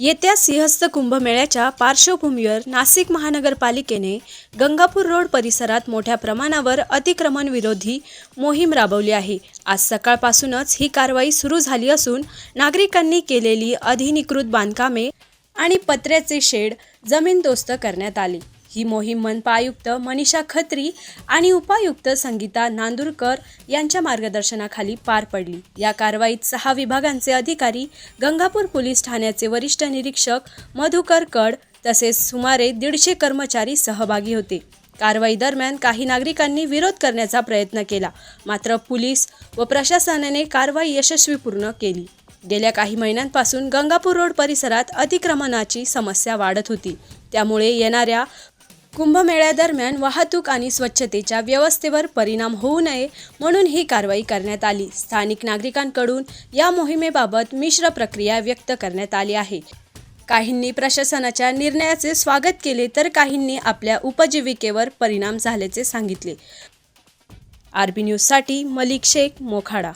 येत्या सिंहस्थ कुंभमेळ्याच्या पार्श्वभूमीवर नाशिक महानगरपालिकेने गंगापूर रोड परिसरात मोठ्या प्रमाणावर अतिक्रमण विरोधी मोहीम राबवली आहे. आज सकाळपासूनच ही कारवाई सुरू झाली असून नागरिकांनी केलेली अधिनिकृत बांधकामे आणि पत्र्याचे शेड जमीनदोस्त करण्यात आली. ही मोहीम मनपा आयुक्त मनीषा खत्री आणि उपायुक्त संगीता नांदुरकर यांच्या मार्गदर्शनाखाली पार पडली. या कारवाईत सहा विभागांचे अधिकारी गंगापूर पोलीस ठाण्याचे वरिष्ठ निरीक्षक मधुकर कड तसेच सुमारे दीडशे कर्मचारी सहभागी होते. कारवाई दरम्यान काही नागरिकांनी विरोध करण्याचा प्रयत्न केला मात्र पोलीस व प्रशासनाने कारवाई यशस्वीपूर्ण केली. गेल्या काही महिन्यांपासून गंगापूर रोड परिसरात अतिक्रमणाची समस्या वाढत होती. त्यामुळे येणाऱ्या कुंभमेळ्यादरम्यान वाहतूक आणि स्वच्छतेच्या व्यवस्थेवर परिणाम होऊ नये म्हणून ही कारवाई करण्यात आली. स्थानिक नागरिकांकडून या मोहिमेबाबत मिश्र प्रक्रिया व्यक्त करण्यात आली आहे. काहींनी प्रशासनाच्या निर्णयाचे स्वागत केले तर काहींनी आपल्या उपजीविकेवर परिणाम झाल्याचे सांगितले. आरबी न्यूजसाठी मलिक शेख मोखाडा.